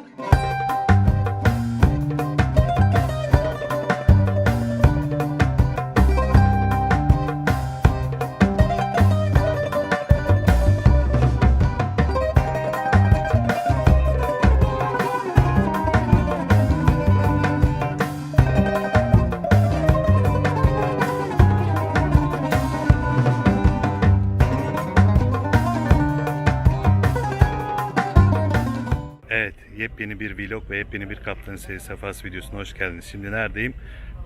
Evet, yepyeni bir vlog ve yepyeni bir Kaptan Seyir Sefas videosuna hoş geldiniz. Şimdi neredeyim?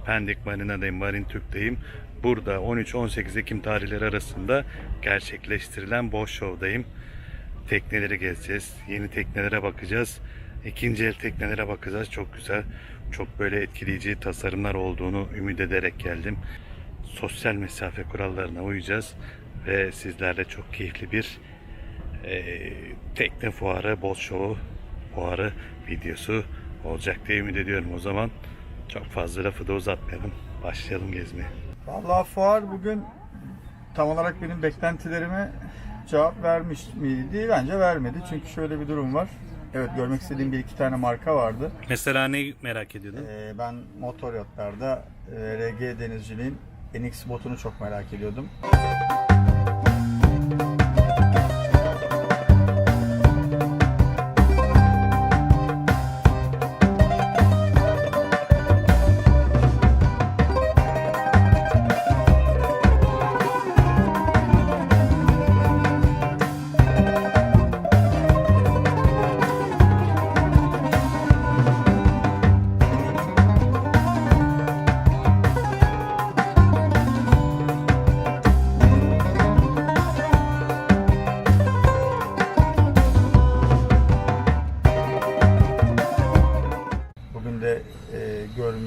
Pendik Marina'dayım, Marin Türk'teyim. Burada 13-18 Ekim tarihleri arasında gerçekleştirilen Boş Show'dayım. Tekneleri gezeceğiz, yeni teknelere bakacağız. İkinci el teknelere bakacağız. Çok güzel, çok böyle etkileyici tasarımlar olduğunu ümit ederek geldim. Sosyal mesafe kurallarına uyacağız ve sizlerle çok keyifli bir e, tekne fuarı, boz şovu fuarı videosu olacak diye ümit ediyorum. O zaman çok fazla lafı da uzatmayalım. Başlayalım gezmeye. Vallahi fuar bugün tam olarak benim beklentilerime cevap vermiş miydi? Bence vermedi. Çünkü şöyle bir durum var. Evet görmek istediğim bir iki tane marka vardı. Mesela ne merak ediyordun? Ee, ben motor yatlarda e, RG denizciliğin NX botunu çok merak ediyordum.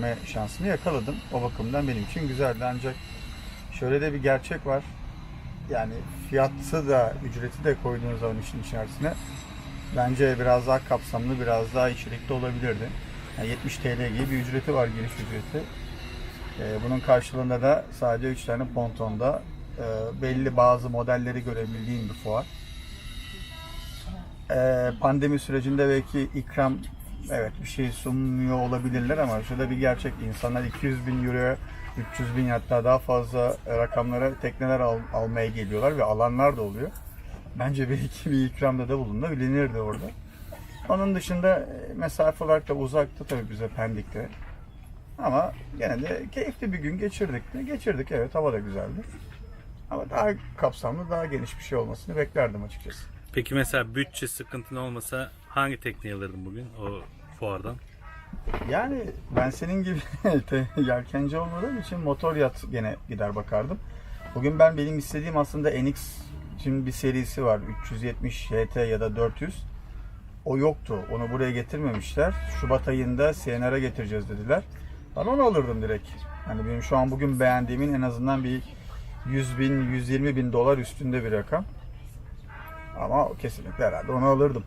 Görme şansını yakaladım. O bakımdan benim için güzeldi ancak şöyle de bir gerçek var. Yani fiyatı da ücreti de koyduğunuz zaman işin içerisine bence biraz daha kapsamlı, biraz daha içerikli olabilirdi. Yani 70 TL gibi bir ücreti var giriş ücreti. E, bunun karşılığında da sadece 3 tane pontonda e, belli bazı modelleri görebildiğim bir fuar. Ee, pandemi sürecinde belki ikram evet bir şey sunmuyor olabilirler ama şurada bir gerçek insanlar 200 bin euroya 300 bin hatta daha fazla rakamlara tekneler al- almaya geliyorlar ve alanlar da oluyor. Bence belki bir ikramda da bulunabilirdi orada. Onun dışında e, mesafe olarak da uzaktı tabii bize Pendik'te. Ama gene de keyifli bir gün geçirdik mi? Geçirdik evet hava da güzeldi. Ama daha kapsamlı, daha geniş bir şey olmasını beklerdim açıkçası. Peki mesela bütçe sıkıntın olmasa hangi tekneyi alırdın bugün o fuardan? Yani ben senin gibi yelkenci olmadığım için motor yat gene gider bakardım. Bugün ben benim istediğim aslında NX şimdi bir serisi var 370 HT ya da 400. O yoktu. Onu buraya getirmemişler. Şubat ayında CNR'a getireceğiz dediler. Ben onu alırdım direkt. Yani benim şu an bugün beğendiğimin en azından bir 100 bin, 120 bin dolar üstünde bir rakam. Ama kesinlikle herhalde onu alırdım.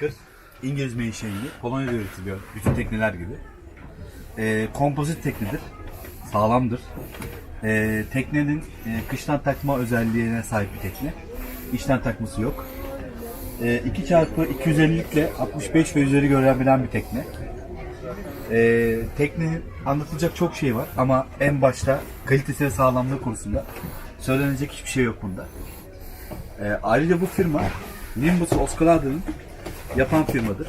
Parker İngiliz menşeili. Polonya'da üretiliyor. Bütün tekneler gibi. Ee, kompozit teknedir. Sağlamdır. Ee, teknenin e, kıştan takma özelliğine sahip bir tekne. İçten takması yok. Ee, 2 çarpı 250 ile 65 ve üzeri görebilen bir tekne. Ee, teknenin anlatılacak çok şey var ama en başta kalitesi ve sağlamlığı konusunda söylenecek hiçbir şey yok bunda. Ee, ayrıca bu firma Nimbus Oscalada'nın yapan firmadır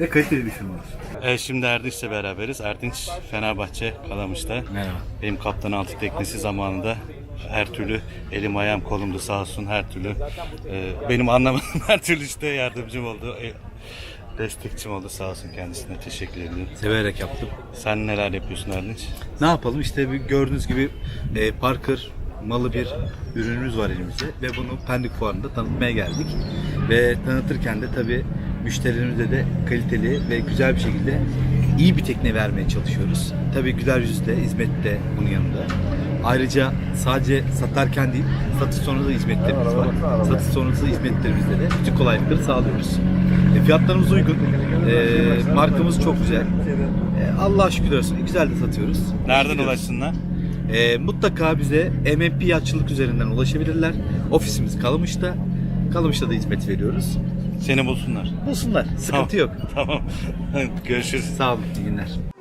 ve kaliteli bir firmadır. Evet şimdi Erdinç'le beraberiz. Erdinç Fenerbahçe Kalamış'ta. Merhaba. Benim kaptan altı teknesi zamanında her türlü elim ayağım kolumda sağ olsun her türlü e, benim anlamadığım her türlü işte yardımcım oldu. E, destekçim oldu sağ olsun kendisine teşekkür ediyorum. Severek yaptım. Sen neler yapıyorsun Erdinç? Ne yapalım işte bir gördüğünüz gibi e, Parker malı bir ürünümüz var elimizde ve bunu Pendik Fuarı'nda tanıtmaya geldik. Ve tanıtırken de tabii müşterilerimize de kaliteli ve güzel bir şekilde iyi bir tekne vermeye çalışıyoruz. Tabii güler yüzle, hizmette bunun yanında. Ayrıca sadece satarken değil, satış sonrası hizmetlerimiz var. Satış sonrası hizmetlerimizde de bütün kolaylıkları sağlıyoruz. E, fiyatlarımız uygun. E, markamız çok güzel. E, Allah'a şükürler olsun. Güzel de satıyoruz. Nereden ulaşsınlar? E, mutlaka bize MMP Yatçılık üzerinden ulaşabilirler. Ofisimiz Kalamış'ta. Kalamış'ta da hizmet veriyoruz. Seni bulsunlar. Bulsunlar. Sıkıntı yok. Tamam. Görüşürüz. Sağ olun. İyi günler.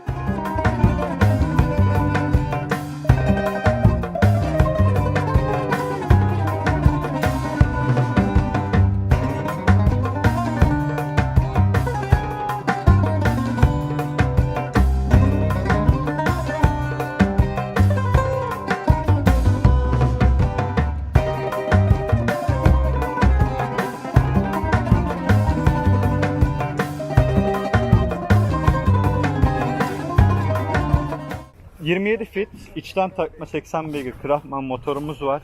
27 fit, içten takma 80 beygir Krahman motorumuz var.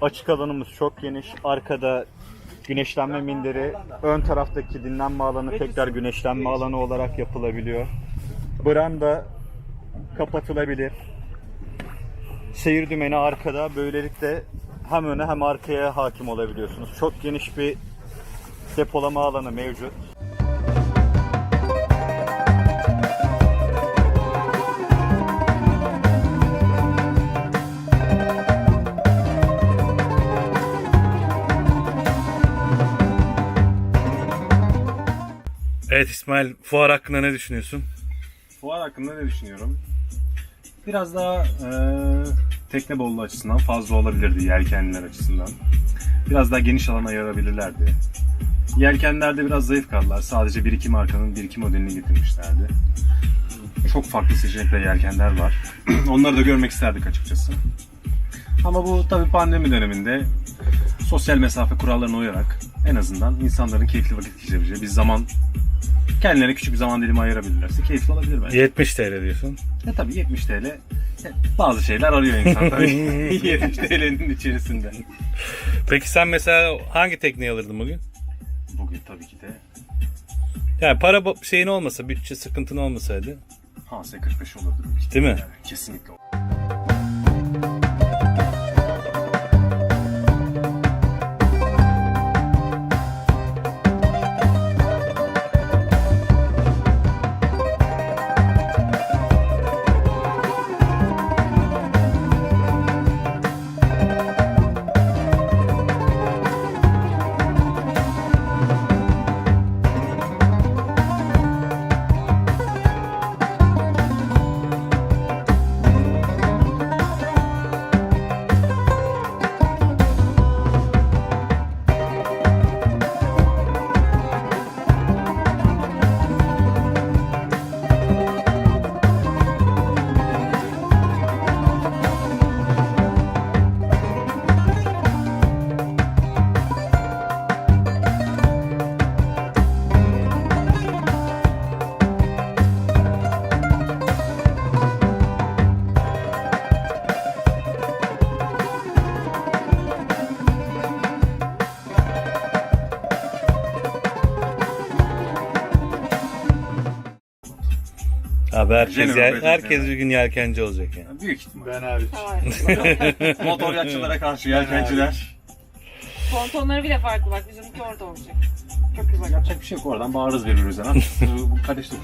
Açık alanımız çok geniş. Arkada güneşlenme minderi, ön taraftaki dinlenme alanı tekrar güneşlenme alanı olarak yapılabiliyor. Branda kapatılabilir. Seyir dümeni arkada. Böylelikle hem öne hem arkaya hakim olabiliyorsunuz. Çok geniş bir depolama alanı mevcut. Evet İsmail fuar hakkında ne düşünüyorsun? Fuar hakkında ne düşünüyorum? Biraz daha e, tekne bolluğu açısından fazla olabilirdi yelkenliler açısından. Biraz daha geniş alan ayırabilirlerdi. Yelkenlerde biraz zayıf kaldılar. Sadece 1-2 markanın 1-2 modelini getirmişlerdi. Çok farklı seçenekler yelkenler var. Onları da görmek isterdik açıkçası. Ama bu tabii pandemi döneminde sosyal mesafe kurallarına uyarak en azından insanların keyifli vakit geçirebileceği bir zaman kendilerine küçük bir zaman dilimi ayırabilirlerse keyifli olabilir bence. 70 TL diyorsun. E tabii 70 TL e, bazı şeyler arıyor insan tabii 70 TL'nin içerisinde. Peki sen mesela hangi tekneyi alırdın bugün? Bugün tabii ki de Yani para şeyin olmasa, bütçe sıkıntın olmasaydı. HS45 olurdu. Değil mi? Yani kesinlikle. Abi herkes, yer- herkes yani. bir gün yelkenci olacak yani. Büyük ihtimal. Ben abi. Motor yatçılara karşı yelkenciler. Pontonları bile farklı bak bizimki orada olacak. Çok güzel. Yapacak bir şey yok oradan bağırırız birbirimizden. ha. Bu kardeşlik.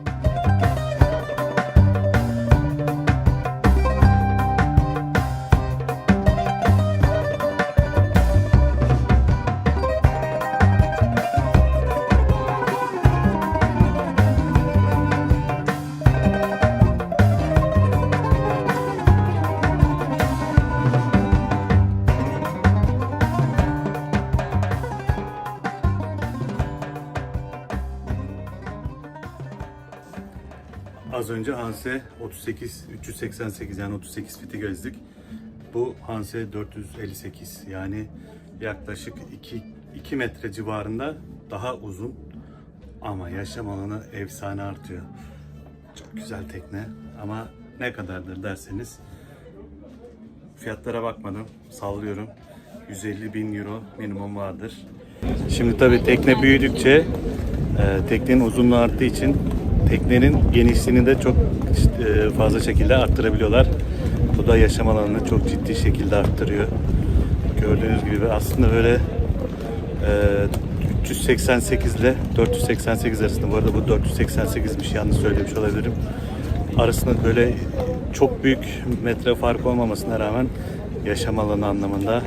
Az önce Hanse 38 388 yani 38 fiti gezdik. Bu Hanse 458 yani yaklaşık 2, 2 metre civarında daha uzun ama yaşam alanı efsane artıyor. Çok güzel tekne ama ne kadardır derseniz fiyatlara bakmadım sallıyorum 150 bin euro minimum vardır. Şimdi tabii tekne büyüdükçe e, teknenin uzunluğu arttığı için teknenin genişliğini de çok e, fazla şekilde arttırabiliyorlar. Bu da yaşam alanını çok ciddi şekilde arttırıyor. Gördüğünüz gibi aslında böyle e, 388 ile 488 arasında bu arada bu 488'miş yanlış söylemiş olabilirim. Arasında böyle çok büyük metre fark olmamasına rağmen yaşam alanı anlamında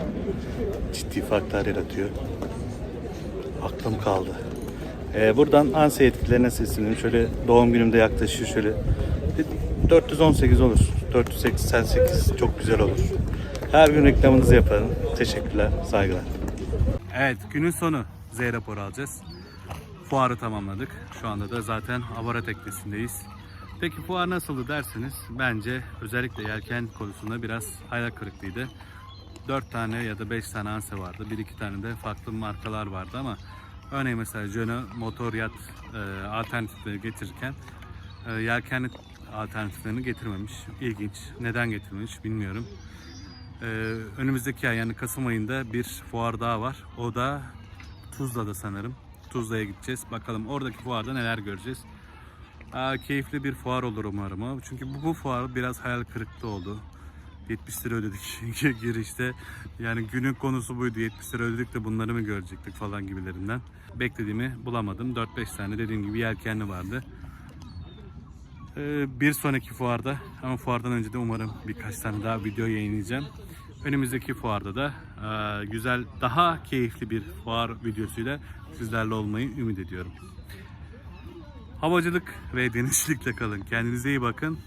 ciddi farklar yaratıyor. Aklım kaldı. Ee, buradan Anse yetkililerine sesleniyorum. Şöyle doğum günümde yaklaşıyor şöyle. bir 418 olur. 488 çok güzel olur. Her gün reklamınızı yaparım. Teşekkürler, saygılar. Evet, günün sonu Z raporu alacağız. Fuarı tamamladık. Şu anda da zaten Avara teknesindeyiz. Peki fuar nasıldı derseniz bence özellikle yelken konusunda biraz hayal kırıklığıydı. 4 tane ya da 5 tane anse vardı. 1-2 tane de farklı markalar vardı ama örneğin mesela Jono motor yat e, alternatifleri getirirken e, yelkenli alternatiflerini getirmemiş. İlginç. Neden getirmemiş bilmiyorum. E, önümüzdeki ay yani Kasım ayında bir fuar daha var. O da Tuzla'da sanırım. Tuzla'ya gideceğiz. Bakalım oradaki fuarda neler göreceğiz. Aa, keyifli bir fuar olur umarım. Çünkü bu, bu fuar biraz hayal kırıklığı oldu. 70 lira ödedik girişte. Yani günün konusu buydu. 70 lira ödedik de bunları mı görecektik falan gibilerinden. Beklediğimi bulamadım. 4-5 tane dediğim gibi yelkenli vardı. Ee, bir sonraki fuarda ama fuardan önce de umarım birkaç tane daha video yayınlayacağım. Önümüzdeki fuarda da e, güzel, daha keyifli bir fuar videosuyla sizlerle olmayı ümit ediyorum. Havacılık ve denizcilikle kalın. Kendinize iyi bakın.